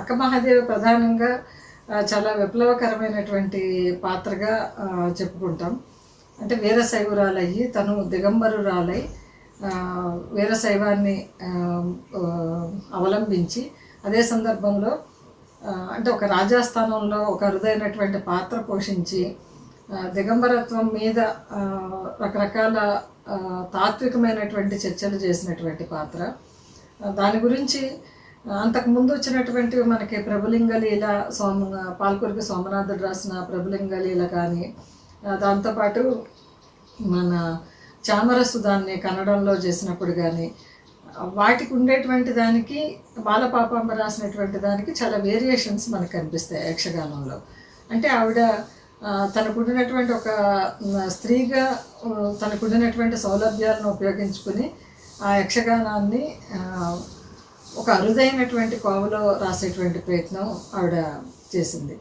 అక్క మహాదేవి ప్రధానంగా చాలా విప్లవకరమైనటువంటి పాత్రగా చెప్పుకుంటాం. అంటే వీరశైవురాలయ్యి తను దిగంబరురాలై వీరశైవాన్ని అవలంబించి అదే సందర్భంలో అంటే ఒక రాజాస్థానంలో ఒక అరుదైనటువంటి పాత్ర పోషించి దిగంబరత్వం మీద రకరకాల తాత్వికమైనటువంటి చర్చలు చేసినటువంటి పాత్ర. దాని గురించి అంతకుముందు వచ్చినటువంటి మనకి ప్రభులింగ లీల సోమ పాల్కొరికి సోమనాథుడు రాసిన ప్రభులింగ లీల కానీ దాంతోపాటు మన చామరసు దాన్ని కన్నడంలో చేసినప్పుడు కానీ వాటికి ఉండేటువంటి దానికి బాలపాపాంబ రాసినటువంటి దానికి చాలా వేరియేషన్స్ మనకు కనిపిస్తాయి యక్షగానంలో. అంటే ఆవిడ తనకుండినటువంటి ఒక స్త్రీగా తనకుండినటువంటి సౌలభ్యాలను ఉపయోగించుకుని ఆ యక్షగానాన్ని ఒక అరుదైనటువంటి కోవలో రాసేటువంటి ప్రయత్నం ఆవిడ చేసింది.